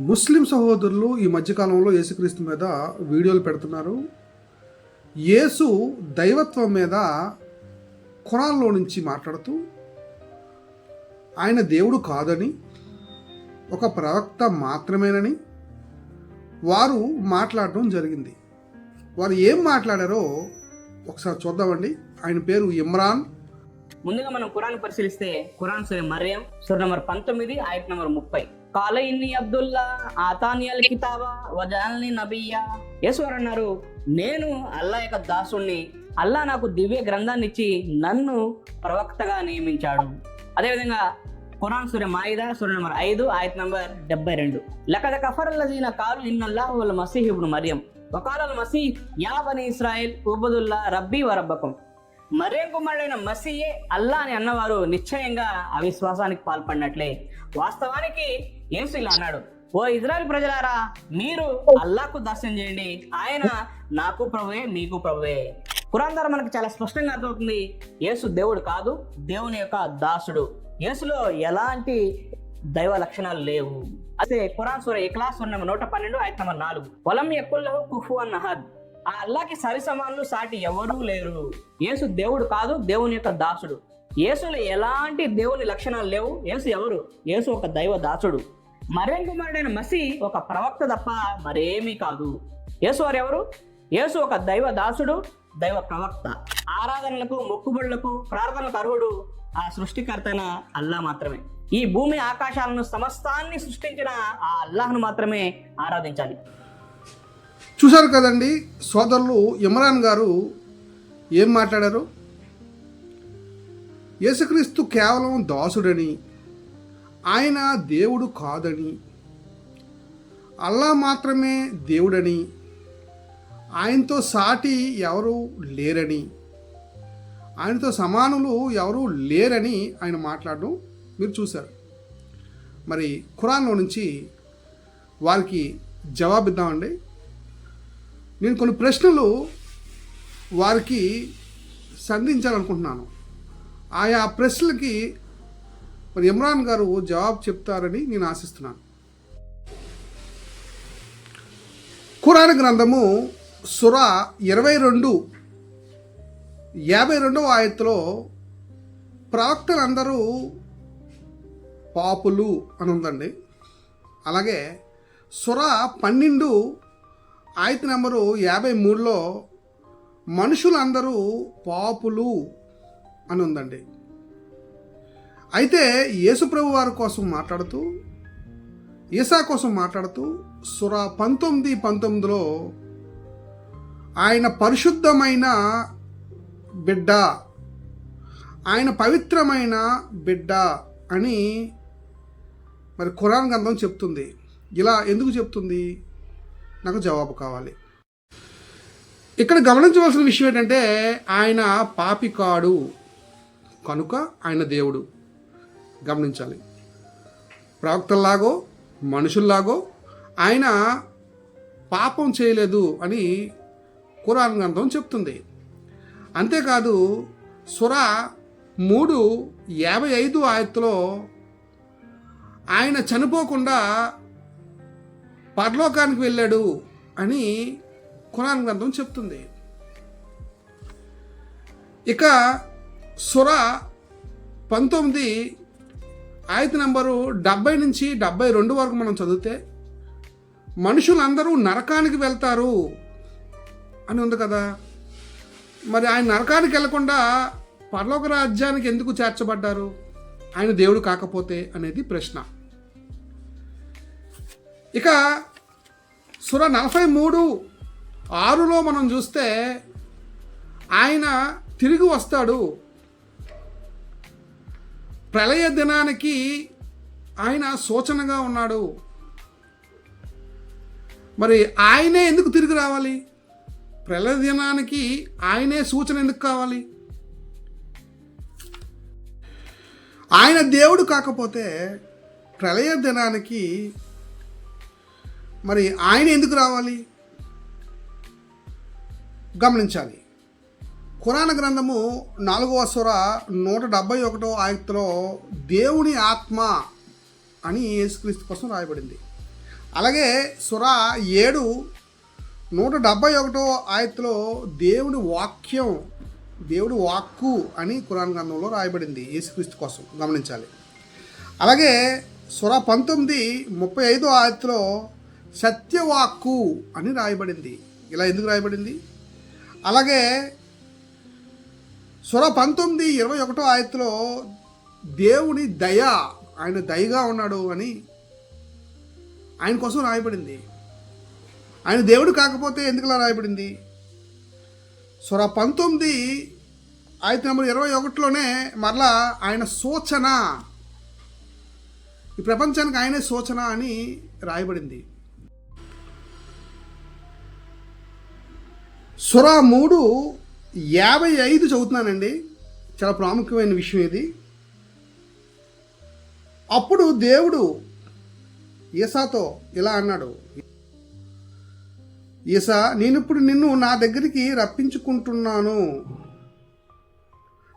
ముస్లిం సహోదరులు ఈ మధ్యకాలంలో యేసుక్రీస్తు మీద వీడియోలు పెడుతున్నారు. యేసు దైవత్వం మీద కురాల్లో నుంచి మాట్లాడుతూ ఆయన దేవుడు కాదని ఒక ప్రవక్త మాత్రమేనని వారు మాట్లాడడం జరిగింది. వారు ఏం మాట్లాడారో ఒకసారి చూద్దామండి. ఆయన పేరు ఇమ్రాన్. ముందుగా మనం కురాన్ పరిశీలిస్తే కురాన్ సూర్య మర్యం సూర్య నంబర్ పంతొమ్మిది ఆయత నంబర్ ముప్పై. కాల ఇన్ని అబ్దుల్లా ఆతానియల్ కితాబా వజాల్ని నబియ్యా. యేసువారు అన్నారు నేను అల్లా యొక్క దాసుణ్ణి. అల్లా నాకు దివ్య గ్రంథాన్ని ఇచ్చి నన్ను ప్రవక్తగా నియమించాడు. అదేవిధంగా ఖురాన్ సూర్య మాయిదా సూర్య నంబర్ ఐదు ఆయత నంబర్ డెబ్బై రెండు. లకద కఫరల్లజీన కాలు ఇన్నల్లా వాళ్ళ మసీహ్ ఇబ్ను మరియం. వకాల మసీహ్ యా బని ఇస్రాయిల్ ఉబదుల్లా రబ్బీ వరబ్బకం. మరేం కుమారుడైన మసీయే అల్లా అని అన్నవారు నిశ్చయంగా అవిశ్వాసానికి పాల్పడినట్లే. వాస్తవానికి యేసు ఇలా అన్నాడు ఓ ఇజ్రాయల్ ప్రజలారా మీరు అల్లాకు దర్శనం చేయండి. ఆయన నాకు ప్రభువే మీకు ప్రభువే. ఖురాన్ ద్వారా మనకు చాలా స్పష్టంగా అర్థమవుతుంది యేసు దేవుడు కాదు దేవుని యొక్క దాసుడు. యేసులో ఎలాంటి దైవ లక్షణాలు లేవు. అదే కురాన్ సూర ఇక్లాస్ ఉన్న నూట పన్నెండు ఐదు నెంబర్ నాలుగు. పొలం ఎక్కుల్లో కుఫు అన్నహద్ ఆ అల్లాకి సరి సమానులు సాటి ఎవరూ లేరు. యేసు దేవుడు కాదు దేవుని యొక్క దాసుడు. యేసులో ఎలాంటి దేవుని లక్షణాలు లేవు యేసు ఎవరు? యేసు ఒక దైవ దాసుడు. మరేం కుమారుడైన మసి ఒక ప్రవక్త తప్ప మరేమీ కాదు. యేసు వారు ఎవరు? యేసు ఒక దైవ దాసుడు దైవ ప్రవక్త. ఆరాధనలకు మొక్కుబడులకు ప్రార్థనలకు అర్హుడు ఆ సృష్టికర్తైన అల్లా మాత్రమే. ఈ భూమి ఆకాశాలను సమస్తాన్ని సృష్టించిన ఆ అల్లాహ్ను మాత్రమే ఆరాధించాలి. చూశారు కదండి సోదరులు ఇమ్రాన్ గారు ఏం మాట్లాడారు? యేసుక్రీస్తు కేవలం దాసుడని ఆయన దేవుడు కాదని అల్లా మాత్రమే దేవుడని ఆయనతో సాటి ఎవరు లేరని ఆయనతో సమానులు ఎవరు లేరని ఆయన మాట్లాడడం మీరు చూశారు. మరి ఖురాన్లో నుంచి వారికి జవాబిద్దామండి. నేను కొన్ని ప్రశ్నలు వారికి సంధించాలనుకుంటున్నాను. ఆయా ప్రశ్నలకి మరి ఇమ్రాన్ గారు జవాబు చెప్తారని నేను ఆశిస్తున్నాను. ఖురాన్ గ్రంథము సుర ఇరవై రెండు యాభై రెండవ ఆయత్తులో ప్రవక్తలందరూ పాపులు అని ఉందండి అలాగే సుర పన్నెండు ఆయత నెంబరు యాభై మూడులో మనుషులందరూ పాపులు అని ఉందండి. అయితే యేసుప్రభు వారి కోసం మాట్లాడుతూ ఈసా కోసం మాట్లాడుతూ సుర పంతొమ్మిది పంతొమ్మిదిలో ఆయన పరిశుద్ధమైన బిడ్డ ఆయన పవిత్రమైన బిడ్డ అని మరి ఖురాన్ గ్రంథం చెప్తుంది. ఇలా ఎందుకు చెప్తుంది? నాకు జవాబు కావాలి. ఇక్కడ గమనించవలసిన విషయం ఏంటంటే ఆయన పాపి కాడు కనుక ఆయన దేవుడు. గమనించాలి. ప్రవక్తల్లాగో మనుషుల్లాగో ఆయన పాపం చేయలేదు అని కురాన్ గ్రంథం చెప్తుంది. అంతేకాదు సుర మూడు యాభై ఐదు ఆయత్తులో ఆయన చనిపోకుండా పరలోకానికి వెళ్ళాడు అని ఖురాన్ గ్రంథం చెప్తుంది. ఇక సుర పంతొమ్మిది ఆయత నంబరు డెబ్బై నుంచి డెబ్బై రెండు వరకు మనం చదివితే మనుషులందరూ నరకానికి వెళ్తారు అని ఉంది కదా. మరి ఆయన నరకానికి వెళ్ళకుండా పరలోక రాజ్యానికి ఎందుకు చేర్చబడ్డారు? ఆయన దేవుడు కాకపోతే అనేది ప్రశ్న. ఇక సుర నలభై మూడు ఆరులో మనం చూస్తే ఆయన తిరిగి వస్తాడు. ప్రళయ దినానికి ఆయన సూచనగా ఉన్నాడు. మరి ఆయనే ఎందుకు తిరిగి రావాలి? ప్రళయ దినానికి ఆయనే సూచన ఎందుకు కావాలి? ఆయన దేవుడు కాకపోతే ప్రళయ దినానికి మరి ఆయన ఎందుకు రావాలి? గమనించాలి. ఖురాన గ్రంథము నాలుగవ స్వర నూట డెబ్బై ఒకటో ఆయత్తులో దేవుని ఆత్మ అని యేసుక్రీస్తు కోసం రాయబడింది. అలాగే సుర ఏడు నూట డెబ్బై ఒకటో ఆయత్తులో దేవుడి వాక్యం దేవుడి వాక్కు అని కురాన్ గ్రంథంలో రాయబడింది యేసుక్రీస్తు కోసం. గమనించాలి. అలాగే సుర పంతొమ్మిది ముప్పై ఐదో ఆయత్తులో సత్యవాక్కు అని రాయబడింది. ఇలా ఎందుకు రాయబడింది? అలాగే సుర పంతొమ్మిది ఇరవై ఒకటో ఆయత్తులో దేవుని దయ ఆయన దయగా ఉన్నాడు అని ఆయన కోసం రాయబడింది. ఆయన దేవుడు కాకపోతే ఎందుకులా రాయబడింది? సుర పంతొమ్మిది ఆయత నెంబర్ ఇరవై ఒకటిలోనే మరలా ఆయన సూచన ఈ ప్రపంచానికి ఆయనే సూచన అని రాయబడింది. సురా మూడు యాభై ఐదు చదువుతున్నానండి. చాలా ప్రాముఖ్యమైన విషయం ఇది. అప్పుడు దేవుడు ఈసాతో ఇలా అన్నాడు. ఈసా నేనిప్పుడు నిన్ను నా దగ్గరికి రప్పించుకుంటున్నాను.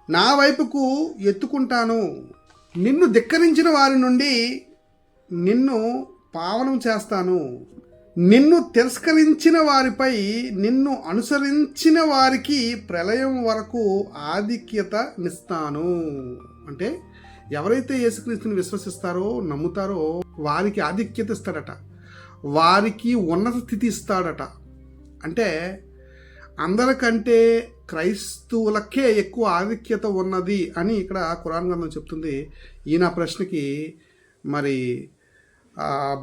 నా వైపుకు ఎత్తుకుంటాను. నిన్ను ధిక్కరించిన వారి నుండి నిన్ను పావనం చేస్తాను. నిన్ను తిరస్కరించిన వారిపై నిన్ను అనుసరించిన వారికి ప్రళయం వరకు ఆధిక్యత నిస్తాను. అంటే ఎవరైతే యేసుక్రీస్తుని విశ్వసిస్తారో నమ్ముతారో వారికి ఆధిక్యత ఇస్తాడట. వారికి ఉన్నత స్థితి ఇస్తాడట. అంటే అందరికంటే క్రైస్తవులకే ఎక్కువ ఆధిక్యత ఉన్నది అని ఇక్కడ ఖురాన్ గ్రంథం చెప్తుంది. ఈయన ప్రశ్నకి మరి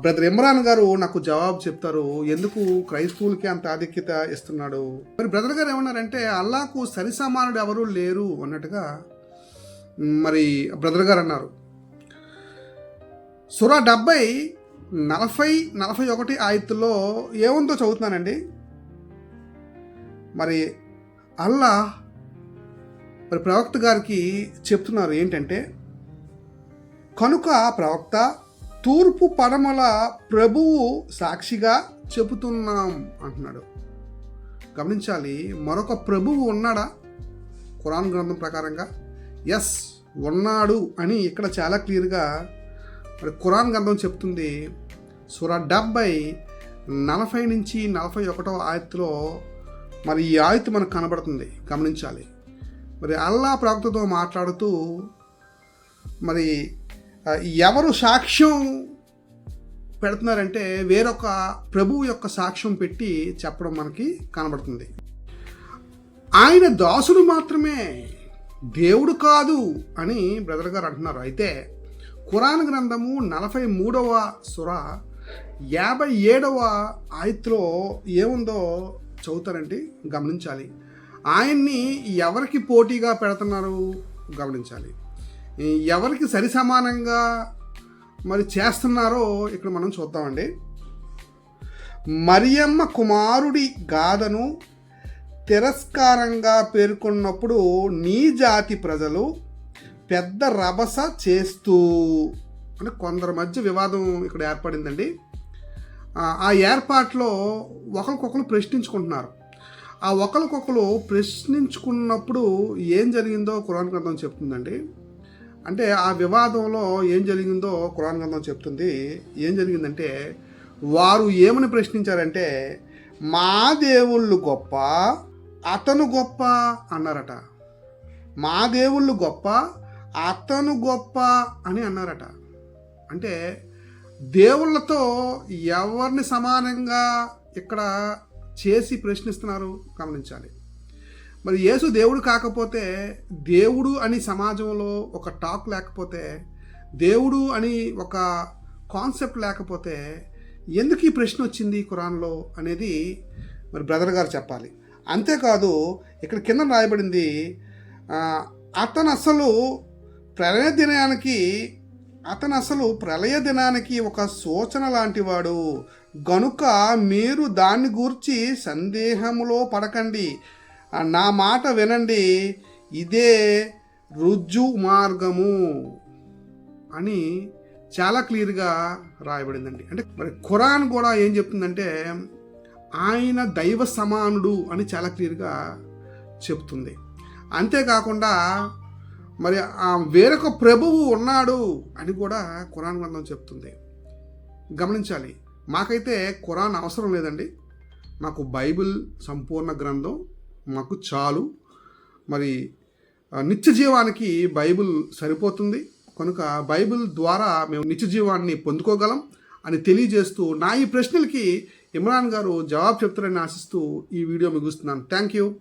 బ్రదర్ ఇమ్రాన్ గారు నాకు జవాబు చెప్తారు ఎందుకు క్రైస్తవులకి అంత ఆధిక్యత ఇస్తున్నాడు? మరి బ్రదర్ గారు ఏమన్నారంటే అల్లాకు సరి సమానుడు ఎవరు లేరు అన్నట్టుగా మరి బ్రదర్ గారు అన్నారు. సురా డెబ్బై నలభై నలభై ఒకటి ఆయుత్తులో ఏముందో చదువుతున్నానండి? మరి అల్లా మరి ప్రవక్త గారికి చెప్తున్నారు ఏంటంటే కనుక ప్రవక్త తూర్పు పడమల ప్రభువు సాక్షిగా చెబుతున్నాం అంటున్నాడు. గమనించాలి మరొక ప్రభువు ఉన్నాడా? ఖురాన్ గ్రంథం ప్రకారంగా ఎస్ ఉన్నాడు అని ఇక్కడ చాలా క్లియర్గా మరి ఖురాన్ గ్రంథం చెప్తుంది. సుర డెబ్బై నలభై నుంచి నలభై ఒకటో ఆయత్తులో మరి ఈ ఆయత్తు మనకు కనబడుతుంది. గమనించాలి. మరి అల్లా ప్రవక్తతో మాట్లాడుతూ మరి ఎవరు సాక్ష్యం పెడుతున్నారంటే వేరొక ప్రభువు యొక్క సాక్ష్యం పెట్టి చెప్పడం మనకి కనబడుతుంది. ఆయన దాసుడు మాత్రమే దేవుడు కాదు అని బ్రదర్ గారు అంటున్నారు. అయితే ఖురాన్ గ్రంథము నలభై మూడవ సుర యాభై ఏడవ ఆయత్లో ఏముందో చదువుతారంటే గమనించాలి. ఆయన్ని ఎవరికి పోటీగా పెడుతున్నారు? గమనించాలి. ఎవరికి సరి సమానంగా మరి చేస్తున్నారో ఇక్కడ మనం చూద్దామండి. మరియమ్మ కుమారుడి గాథను తిరస్కారంగా పేర్కొన్నప్పుడు నీ జాతి ప్రజలు పెద్ద రభస చేస్తూ అంటే కొందరి మధ్య వివాదం ఇక్కడ ఏర్పడిందండి. ఆ- ఏర్పాట్లో ఒకరికొకరు ప్రశ్నించుకుంటున్నారు. ఆ ఒకరికొకరు ప్రశ్నించుకున్నప్పుడు ఏం జరిగిందో కురాన్ గ్రంథం చెప్తుందండి. అంటే ఆ వివాదంలో ఏం జరిగిందో కురాన్ గ్రంథం చెప్తుంది. ఏం జరిగిందంటే వారు ఏమని ప్రశ్నించారంటే మా దేవుళ్ళు గొప్ప అతను గొప్ప అన్నారట. మా దేవుళ్ళు గొప్ప అతను గొప్ప అని అన్నారట. అంటే దేవుళ్ళతో ఎవరిని సమానంగా ఇక్కడ చేసి ప్రశ్నిస్తున్నారు? గమనించాలి. మరి యేసు దేవుడు కాకపోతే దేవుడు అని సమాజంలో ఒక టాక్ లేకపోతే దేవుడు అని ఒక కాన్సెప్ట్ లేకపోతే ఎందుకు ఈ ప్రశ్న వచ్చింది ఖురాన్లో అనేది మరి బ్రదర్ గారు చెప్పాలి. అంతేకాదు ఇక్కడ కింద రాయబడింది అతను అసలు ప్రళయ దినానికి అతను అసలు ప్రళయ దినానికి ఒక సూచన లాంటివాడు గనుక మీరు దాన్ని గూర్చి సందేహములో పడకండి. నా మాట వినండి ఇదే రుజు మార్గము అని చాలా క్లియర్గా రాయబడిందండి. అంటే మరి ఖురాన్ కూడా ఏం చెప్తుందంటే ఆయన దైవ సమానుడు అని చాలా క్లియర్గా చెప్తుంది. అంతేకాకుండా మరి ఆ వేరొక ప్రభువు ఉన్నాడు అని కూడా ఖురాన్ గ్రంథం చెప్తుంది. గమనించాలి. మాకైతే ఖురాన్ అవసరం లేదండి. మాకు బైబిల్ సంపూర్ణ గ్రంథం మాకు చాలు. మరి నిత్య జీవానికి బైబిల్ సరిపోతుంది. కనుక బైబిల్ ద్వారా మేము నిత్య జీవాన్ని పొందుకోగలం అని తెలియజేస్తూ నా ఈ ప్రశ్నలకి ఇమ్రాన్ గారు జవాబు చెప్తారని ఆశిస్తూ ఈ వీడియో ముగిస్తున్నాను. Thank you.